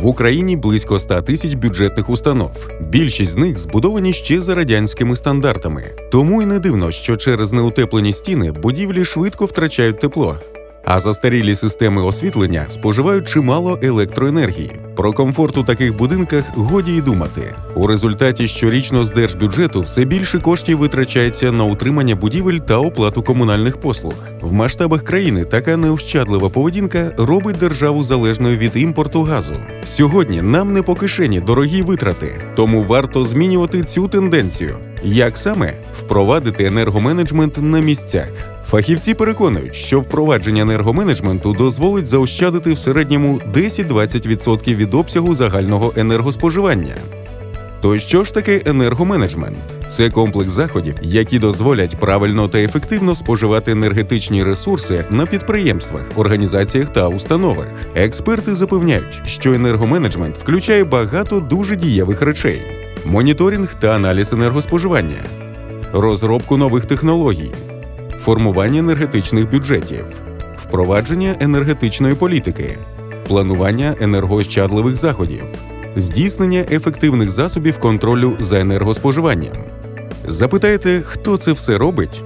В Україні близько 100 тисяч бюджетних установ. Більшість з них збудовані ще за радянськими стандартами. Тому й не дивно, що через неутеплені стіни будівлі швидко втрачають тепло. А застарілі системи освітлення споживають чимало електроенергії. Про комфорт у таких будинках годі й думати. У результаті щорічно з держбюджету все більше коштів витрачається на утримання будівель та оплату комунальних послуг. В масштабах країни така неощадлива поведінка робить державу залежною від імпорту газу. Сьогодні нам не по кишені дорогі витрати, тому варто змінювати цю тенденцію. Як саме впровадити енергоменеджмент на місцях? Фахівці переконують, що впровадження енергоменеджменту дозволить заощадити в середньому 10-20% від обсягу загального енергоспоживання. То що ж таке енергоменеджмент? Це комплекс заходів, які дозволять правильно та ефективно споживати енергетичні ресурси на підприємствах, організаціях та установах. Експерти запевняють, що енергоменеджмент включає багато дуже дієвих речей: моніторинг та аналіз енергоспоживання, розробку нових технологій, формування енергетичних бюджетів, впровадження енергетичної політики, планування енергоощадливих заходів, здійснення ефективних засобів контролю за енергоспоживанням. Запитаєте, хто це все робить?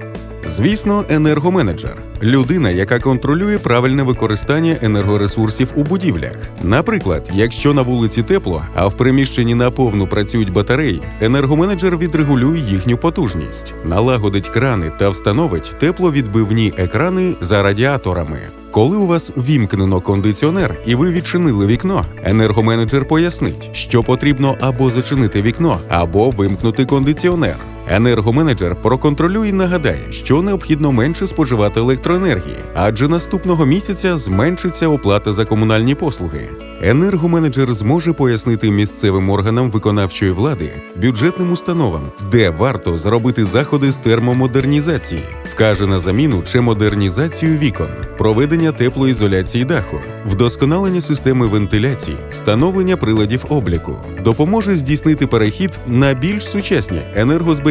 Звісно, енергоменеджер людина, яка контролює правильне використання енергоресурсів у будівлях. Наприклад, якщо на вулиці тепло, а в приміщенні наповну працюють батареї, енергоменеджер відрегулює їхню потужність, налагодить крани та встановить тепловідбивні екрани за радіаторами. Коли у вас вімкнено кондиціонер і ви відчинили вікно, енергоменеджер пояснить, що потрібно або зачинити вікно, або вимкнути кондиціонер. Енергоменеджер проконтролює і нагадає, що необхідно менше споживати електроенергії, адже наступного місяця зменшиться оплата за комунальні послуги. Енергоменеджер зможе пояснити місцевим органам виконавчої влади, бюджетним установам, де варто зробити заходи з термомодернізації, вкаже на заміну чи модернізацію вікон, проведення теплоізоляції даху, вдосконалення системи вентиляції, встановлення приладів обліку, допоможе здійснити перехід на більш сучасні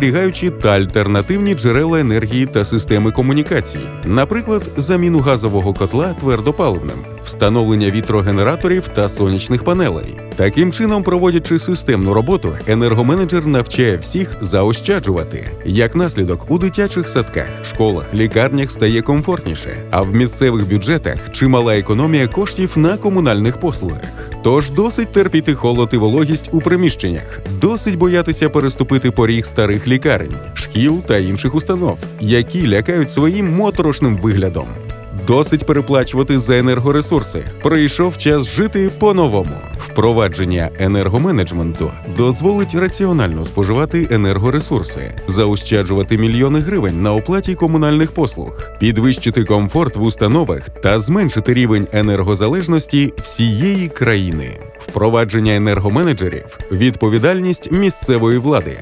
енергозберігаючі та альтернативні джерела енергії та системи комунікацій, наприклад, заміну газового котла твердопаливним, встановлення вітрогенераторів та сонячних панелей. Таким чином, проводячи системну роботу, енергоменеджер навчає всіх заощаджувати. Як наслідок, у дитячих садках, школах, лікарнях стає комфортніше, а в місцевих бюджетах чимала економія коштів на комунальних послугах. Тож досить терпіти холод і вологість у приміщеннях, досить боятися переступити поріг старих лікарень, шкіл та інших установ, які лякають своїм моторошним виглядом. Досить переплачувати за енергоресурси. Прийшов час жити по-новому. Впровадження енергоменеджменту дозволить раціонально споживати енергоресурси, заощаджувати мільйони гривень на оплаті комунальних послуг, підвищити комфорт в установах та зменшити рівень енергозалежності всієї країни. Впровадження енергоменеджерів відповідальність місцевої влади.